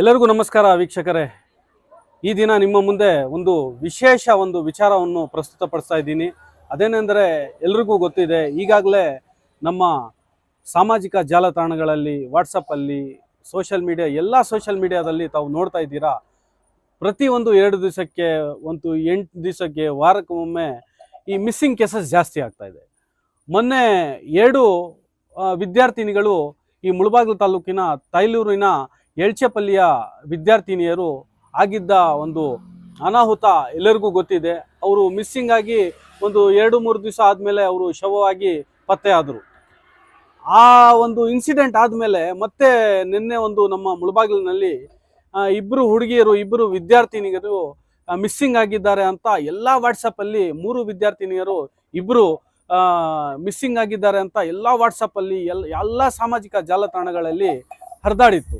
ಎಲ್ಲರಿಗೂ ನಮಸ್ಕಾರ ವೀಕ್ಷಕರೇ. ಈ ದಿನ ನಿಮ್ಮ ಮುಂದೆ ಒಂದು ವಿಶೇಷ ಒಂದು ವಿಚಾರವನ್ನು ಪ್ರಸ್ತುತಪಡಿಸ್ತಾ ಇದ್ದೀನಿ. ಅದೇನೆಂದರೆ ಎಲ್ರಿಗೂ ಗೊತ್ತಿದೆ, ಈಗಾಗಲೇ ನಮ್ಮ ಸಾಮಾಜಿಕ ಜಾಲತಾಣಗಳಲ್ಲಿ ವಾಟ್ಸಪ್ಪಲ್ಲಿ ಸೋಷಿಯಲ್ ಮೀಡಿಯಾ ಎಲ್ಲ ಸೋಷಿಯಲ್ ಮೀಡಿಯಾದಲ್ಲಿ ತಾವು ನೋಡ್ತಾ ಇದ್ದೀರಾ? ಪ್ರತಿ ಒಂದು ಎರಡು ದಿವಸಕ್ಕೆ ಒಂದು ಎಂಟು ದಿವಸಕ್ಕೆ ವಾರಕ್ಕೊಮ್ಮೆ ಈ ಮಿಸ್ಸಿಂಗ್ ಕೇಸಸ್ ಜಾಸ್ತಿ ಆಗ್ತಾ ಇದೆ. ಮೊನ್ನೆ ಎರಡು ವಿದ್ಯಾರ್ಥಿನಿಗಳು ಈ ಮುಳಬಾಗಿಲು ತಾಲೂಕಿನ ತೈಲೂರಿನ ಎಳ್ಚೆಪಲ್ಲಿಯ ವಿದ್ಯಾರ್ಥಿನಿಯರು ಆಗಿದ್ದ ಒಂದು ಅನಾಹುತ ಎಲ್ಲರಿಗೂ ಗೊತ್ತಿದೆ. ಅವರು ಮಿಸ್ಸಿಂಗ್ ಆಗಿ ಒಂದು ಎರಡು, ಮೂರು ದಿವಸ ಆದಮೇಲೆ ಅವರು ಶವವಾಗಿ ಪತ್ತೆಯಾದರು. ಆ ಒಂದು ಇನ್ಸಿಡೆಂಟ್ ಆದಮೇಲೆ ಮತ್ತೆ ನಿನ್ನೆ ಒಂದು ನಮ್ಮ ಮುಳಬಾಗಿಲಿನಲ್ಲಿ ಇಬ್ಬರು ಹುಡುಗಿಯರು ಇಬ್ಬರು ವಿದ್ಯಾರ್ಥಿನಿಯರು ಮಿಸ್ಸಿಂಗ್ ಆಗಿದ್ದಾರೆ ಅಂತ ಎಲ್ಲ ವಾಟ್ಸಪ್ಪಲ್ಲಿ ಮೂರು ವಿದ್ಯಾರ್ಥಿನಿಯರು ಇಬ್ಬರು ಮಿಸ್ಸಿಂಗ್ ಆಗಿದ್ದಾರೆ ಅಂತ ಎಲ್ಲ ವಾಟ್ಸಪ್ಪಲ್ಲಿ ಎಲ್ಲ ಸಾಮಾಜಿಕ ಜಾಲತಾಣಗಳಲ್ಲಿ ಹರಿದಾಡಿತ್ತು.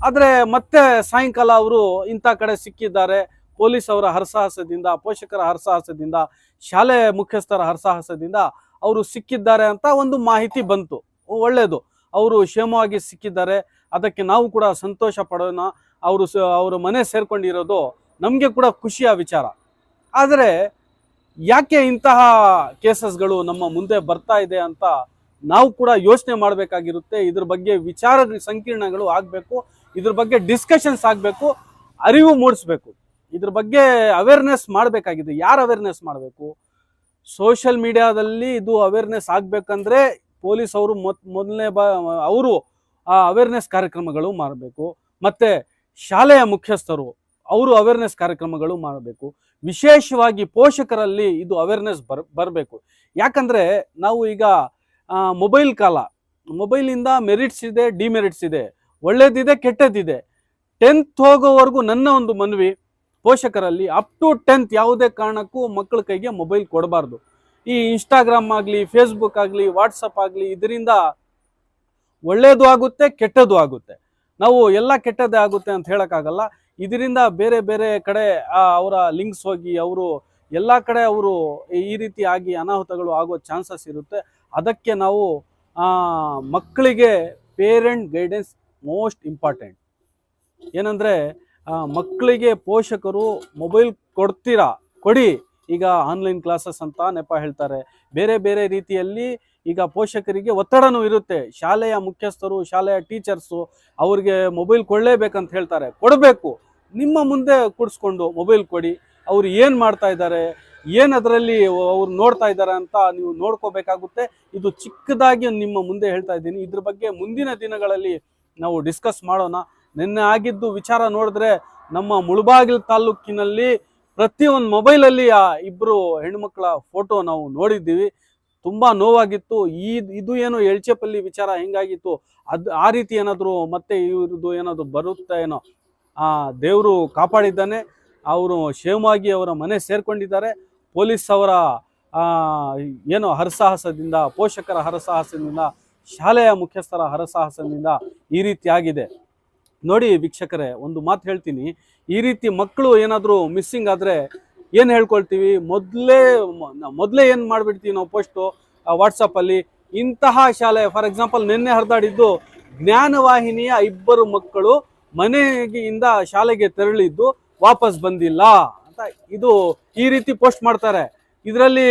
ಆದರೆ ಮತ್ತೆ ಸಾಯಂಕಾಲ ಅವರು ಇಂಥ ಕಡೆ ಸಿಕ್ಕಿದ್ದಾರೆ. ಪೊಲೀಸ್ ಅವರ ಹರಸಾಹಸದಿಂದ, ಪೋಷಕರ ಹರಸಾಹಸದಿಂದ, ಶಾಲೆ ಮುಖ್ಯಸ್ಥರ ಹರಸಾಹಸದಿಂದ ಅವರು ಸಿಕ್ಕಿದ್ದಾರೆ ಅಂತ ಒಂದು ಮಾಹಿತಿ ಬಂತು. ಒಳ್ಳೆಯದು ಅವರು ಕ್ಷೇಮವಾಗಿ ಸಿಕ್ಕಿದ್ದಾರೆ. ಅದಕ್ಕೆ ನಾವು ಕೂಡ ಸಂತೋಷ ಪಡೋಣ. ಅವರು ಅವರ ಅವರು ಮನೆ ಸೇರ್ಕೊಂಡಿರೋದು ನಮಗೆ ಕೂಡ ಖುಷಿಯ ವಿಚಾರ. ಆದರೆ ಯಾಕೆ ಇಂತಹ ಕೇಸಸ್ಗಳು ನಮ್ಮ ಮುಂದೆ ಬರ್ತಾ ಇದೆ ಅಂತ ನಾವು ಕೂಡ ಯೋಚನೆ ಮಾಡಬೇಕಾಗಿರುತ್ತೆ. ಇದ್ರ ಬಗ್ಗೆ ವಿಚಾರ ಸಂಕೀರ್ಣಗಳು ಆಗಬೇಕು. ಇದ್ರ ಬಗ್ಗೆ ಡಿಸ್ಕಷನ್ಸ್ ಆಗಬೇಕು, ಅರಿವು ಮೂಡಿಸ್ಬೇಕು. ಇದ್ರ ಬಗ್ಗೆ ಅವೇರ್ನೆಸ್ ಮಾಡಬೇಕಾಗಿದೆ. ಯಾರು ಅವೇರ್ನೆಸ್ ಮಾಡಬೇಕು? ಸೋಷಿಯಲ್ ಮೀಡಿಯಾದಲ್ಲಿ ಇದು ಅವೇರ್ನೆಸ್ ಆಗಬೇಕಂದ್ರೆ ಪೊಲೀಸ್ ಅವರು ಮೊತ್ ಮೊದಲನೇ ಬ, ಅವರು ಆ ಅವೇರ್ನೆಸ್ ಕಾರ್ಯಕ್ರಮಗಳು ಮಾಡಬೇಕು. ಮತ್ತು ಶಾಲೆಯ ಮುಖ್ಯಸ್ಥರು ಅವರು ಅವೇರ್ನೆಸ್ ಕಾರ್ಯಕ್ರಮಗಳು ಮಾಡಬೇಕು. ವಿಶೇಷವಾಗಿ ಪೋಷಕರಲ್ಲಿ ಇದು ಅವೇರ್ನೆಸ್ ಬರ್, ಬರಬೇಕು. ಯಾಕಂದರೆ ನಾವು ಈಗ ಮೊಬೈಲ್ ಕಾಲ. ಮೊಬೈಲಿಂದ ಮೆರಿಟ್ಸ್ ಇದೆ ಡಿಮೆರಿಟ್ಸ್ ಇದೆ. ಒಳ್ಳೇದಿದೆ ಕೆಟ್ಟದ್ದಿದೆ ಟೆಂತ್ ಹೋಗೋವರೆಗೂ ನನ್ನ ಒಂದು ಮನವಿ, ಪೋಷಕರಲ್ಲಿ ಅಪ್ ಟು ಟೆಂತ್ ಯಾವುದೇ ಕಾರಣಕ್ಕೂ ಮಕ್ಕಳ ಕೈಗೆ ಮೊಬೈಲ್ ಕೊಡಬಾರ್ದು. ಈ ಇನ್ಸ್ಟಾಗ್ರಾಮ್ ಆಗಲಿ ಫೇಸ್ಬುಕ್ ಆಗಲಿ ವಾಟ್ಸಪ್ ಆಗಲಿ, ಇದರಿಂದ ಒಳ್ಳೇದು ಆಗುತ್ತೆ ಕೆಟ್ಟದ್ದು ಆಗುತ್ತೆ. ನಾವು ಎಲ್ಲ ಕೆಟ್ಟದ್ದೇ ಆಗುತ್ತೆ ಅಂತ ಹೇಳೋಕ್ಕಾಗಲ್ಲ. ಇದರಿಂದ ಬೇರೆ ಬೇರೆ ಕಡೆ ಅವರ ಲಿಂಕ್ಸ್ ಹೋಗಿ, ಅವರು ಎಲ್ಲ ಕಡೆ ಅವರು ಈ ರೀತಿ ಆಗಿ ಅನಾಹುತಗಳು ಆಗೋ ಚಾನ್ಸಸ್ ಇರುತ್ತೆ. ಅದಕ್ಕೆ ನಾವು ಮಕ್ಕಳಿಗೆ ಪೇರೆಂಟ್ ಗೈಡೆನ್ಸ್ ಮೋಸ್ಟ್ ಇಂಪಾರ್ಟೆಂಟ್. ಏನಂದರೆ ಮಕ್ಕಳಿಗೆ ಪೋಷಕರು ಮೊಬೈಲ್ ಕೊಡ್ತೀರಾ? ಕೊಡಿ. ಈಗ ಆನ್ಲೈನ್ ಕ್ಲಾಸಸ್ ಅಂತ ನೆಪ ಹೇಳ್ತಾರೆ. ಬೇರೆ ಬೇರೆ ರೀತಿಯಲ್ಲಿ ಈಗ ಪೋಷಕರಿಗೆ ಒತ್ತಡನೂ ಇರುತ್ತೆ. ಶಾಲೆಯ ಮುಖ್ಯಸ್ಥರು, ಶಾಲೆಯ ಟೀಚರ್ಸು ಅವ್ರಿಗೆ ಮೊಬೈಲ್ ಕೊಡಲೇಬೇಕಂತ ಹೇಳ್ತಾರೆ. ಕೊಡಬೇಕು. ನಿಮ್ಮ ಮುಂದೆ ಕೂಡಿಸ್ಕೊಂಡು ಮೊಬೈಲ್ ಕೊಡಿ. ಅವರು ಏನು ಮಾಡ್ತಾ ಇದ್ದಾರೆ? ಏನು ಅದರಲ್ಲಿ ಅವ್ರು ನೋಡ್ತಾ ಇದ್ದಾರೆ ಅಂತ ನೀವು ನೋಡ್ಕೋಬೇಕಾಗುತ್ತೆ. ಇದು ಚಿಕ್ಕದಾಗಿ ನಿಮ್ಮ ಮುಂದೆ ಹೇಳ್ತಾ ಇದ್ದೀನಿ. ಇದ್ರ ಬಗ್ಗೆ ಮುಂದಿನ ದಿನಗಳಲ್ಲಿ ನಾವು ಡಿಸ್ಕಸ್ ಮಾಡೋಣ. ನಿನ್ನೆ ಆಗಿದ್ದು ವಿಚಾರ ನೋಡಿದ್ರೆ ನಮ್ಮ ಮುಳಬಾಗಿಲು ತಾಲೂಕಿನಲ್ಲಿ ಪ್ರತಿಯೊಂದು ಮೊಬೈಲಲ್ಲಿ ಆ ಇಬ್ಬರು ಹೆಣ್ಮಕ್ಳ ಫೋಟೋ ನಾವು ನೋಡಿದ್ದೀವಿ. ತುಂಬಾ ನೋವಾಗಿತ್ತು. ಈ ಇದು ಏನು ಎಳ್ಚೆಪಲ್ಲಿ ವಿಚಾರ ಹೆಂಗಾಗಿತ್ತು. ಅದು, ಆ ರೀತಿ ಏನಾದರೂ ಮತ್ತೆ ಇವ್ರದ್ದು ಏನಾದರೂ ಬರುತ್ತೆ ಏನೋ? ಆ, ದೇವರು ಕಾಪಾಡಿದ್ದಾನೆ. ಅವರು ಶೇಮಾಗಿ ಅವರ ಮನೆ ಸೇರ್ಕೊಂಡಿದ್ದಾರೆ. ಪೊಲೀಸ್ ಅವರ ಏನು ಹರಸಾಹಸದಿಂದ, ಪೋಷಕರ ಹರಸಾಹಸದಿಂದ ಶಾಲೆಯ ಮುಖ್ಯಸ್ಥರ ಹರಸಾಹಸದಿಂದ ಈ ರೀತಿ ಆಗಿದೆ ನೋಡಿ ವೀಕ್ಷಕರೇ, ಒಂದು ಮಾತು ಹೇಳ್ತೀನಿ. ಈ ರೀತಿ ಮಕ್ಕಳು ಏನಾದರೂ ಮಿಸ್ಸಿಂಗ್ ಆದರೆ ಏನು ಹೇಳ್ಕೊಳ್ತೀವಿ? ಮೊದಲೇ ಮೊದಲೇ ಏನು ಮಾಡಿಬಿಡ್ತೀವಿ ನಾವು ಪೋಸ್ಟು ವಾಟ್ಸಪ್ಪಲ್ಲಿ ಇಂತಹ ಶಾಲೆ ಫಾರ್ ಎಕ್ಸಾಂಪಲ್ ನಿನ್ನೆ ಹರಿದಾಡಿದ್ದು ಜ್ಞಾನವಾಹಿನಿಯ ಇಬ್ಬರು ಮಕ್ಕಳು ಮನೆಯಿಂದ ಶಾಲೆಗೆ ತೆರಳಿದ್ದು ವಾಪಸ್ ಬಂದಿಲ್ಲ ಅಂತ ಇದು ಈ ರೀತಿ ಪೋಸ್ಟ್ ಮಾಡ್ತಾರೆ. ಇದರಲ್ಲಿ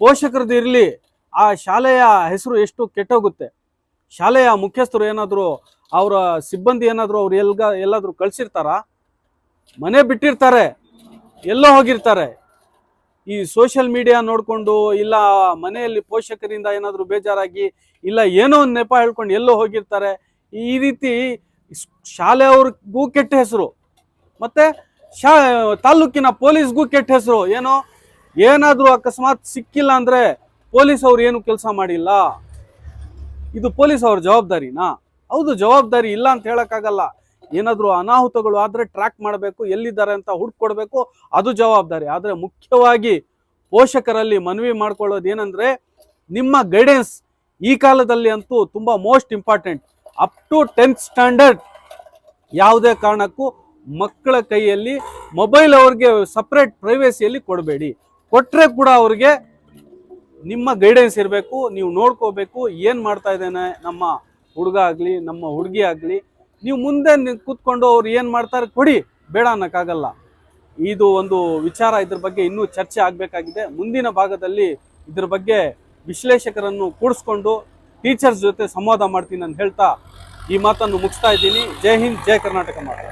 ಪೋಷಕರದ್ದು ಇರಲಿ ಆ ಶಾಲೆಯ ಹೆಸರು ಎಷ್ಟು ಕೆಟ್ಟೋಗುತ್ತೆ? ಶಾಲೆಯ ಮುಖ್ಯಸ್ಥರು ಏನಾದರೂ ಅವರ ಸಿಬ್ಬಂದಿ ಏನಾದರೂ ಅವ್ರು ಎಲ್ಗ, ಎಲ್ಲಾದರೂ ಕಳಿಸಿರ್ತಾರ? ಮನೆ ಬಿಟ್ಟಿರ್ತಾರೆ, ಎಲ್ಲೋ ಹೋಗಿರ್ತಾರೆ. ಈ ಸೋಷಿಯಲ್ ಮೀಡಿಯಾ ನೋಡಿಕೊಂಡು ಇಲ್ಲ ಮನೆಯಲ್ಲಿ ಪೋಷಕರಿಂದ ಏನಾದರೂ ಬೇಜಾರಾಗಿ ಇಲ್ಲ ಏನೋ ಒಂದು ನೆಪ ಹೇಳ್ಕೊಂಡು ಎಲ್ಲೋ ಹೋಗಿರ್ತಾರೆ. ಈ ರೀತಿ ಶಾಲೆಯವ್ರಿಗೂ ಕೆಟ್ಟ ಹೆಸರು. ಮತ್ತು ಶಾ ತಾಲೂಕಿನ ಪೊಲೀಸ್ಗೂ ಕೆಟ್ಟ ಹೆಸರು. ಏನೋ ಏನಾದರೂ ಅಕಸ್ಮಾತ್ ಸಿಕ್ಕಿಲ್ಲ ಅಂದ್ರೆ ಪೊಲೀಸ್ ಅವ್ರು ಏನು ಕೆಲಸ ಮಾಡಿಲ್ಲ? ಇದು ಪೊಲೀಸ್ ಅವ್ರ ಜವಾಬ್ದಾರಿನಾ? ಹೌದು, ಜವಾಬ್ದಾರಿ ಇಲ್ಲ ಅಂತ ಹೇಳಕ್ಕಾಗಲ್ಲ. ಏನಾದರೂ ಅನಾಹುತಗಳು ಆದ್ರೆ ಟ್ರ್ಯಾಕ್ ಮಾಡಬೇಕು, ಎಲ್ಲಿದ್ದಾರೆ ಅಂತ ಹುಡ್ಕೊಡ್ಬೇಕು ಅದು ಜವಾಬ್ದಾರಿ. ಆದ್ರೆ ಮುಖ್ಯವಾಗಿ ಪೋಷಕರಲ್ಲಿ ಮನವಿ ಮಾಡ್ಕೊಳ್ಳೋದು ಏನಂದ್ರೆ, ನಿಮ್ಮ ಗೈಡೆನ್ಸ್ ಈ ಕಾಲದಲ್ಲಿ ಅಂತೂ ತುಂಬಾ most important up to tenth standard ಯಾವುದೇ ಕಾರಣಕ್ಕೂ ಮಕ್ಕಳ ಕೈಯಲ್ಲಿ ಮೊಬೈಲ್ ಅವ್ರಿಗೆ ಸಪ್ರೇಟ್ ಪ್ರೈವೇಸಿಯಲ್ಲಿ ಕೊಡಬೇಡಿ. ಕೊಟ್ಟರೆ ಕೂಡ ಅವ್ರಿಗೆ ನಿಮ್ಮ ಗೈಡೆನ್ಸ್ ಇರಬೇಕು, ನೀವು ನೋಡ್ಕೋಬೇಕು, ಏನು ಮಾಡ್ತಾ ಇದ್ದೇನೆ, ನಮ್ಮ ಹುಡುಗ ಆಗಲಿ, ನಮ್ಮ ಹುಡುಗಿ ಆಗಲಿ, ನೀವು ಮುಂದೆ ಕೂತ್ಕೊಂಡು ಅವ್ರು ಏನು ಮಾಡ್ತಾರೆ ಕೊಡಿ, ಬೇಡ ಅನ್ನೋಕ್ಕಾಗಲ್ಲ. ಇದು ಒಂದು ವಿಚಾರ ಇದ್ರ ಬಗ್ಗೆ ಇನ್ನೂ ಚರ್ಚೆ ಆಗಬೇಕಾಗಿದೆ. ಮುಂದಿನ ಭಾಗದಲ್ಲಿ ಇದ್ರ ಬಗ್ಗೆ ವಿಶ್ಲೇಷಕರನ್ನು ಕೂಡಿಸ್ಕೊಂಡು ಟೀಚರ್ಸ್ ಜೊತೆ ಸಂವಾದ ಮಾಡ್ತೀನಿ ಅಂತ ಹೇಳ್ತಾ ಈ ಮಾತನ್ನು ಮುಗಿಸ್ತಾ ಇದ್ದೀನಿ. ಜೈ ಹಿಂದ್, ಜೈ ಕರ್ನಾಟಕ ಮಾತು.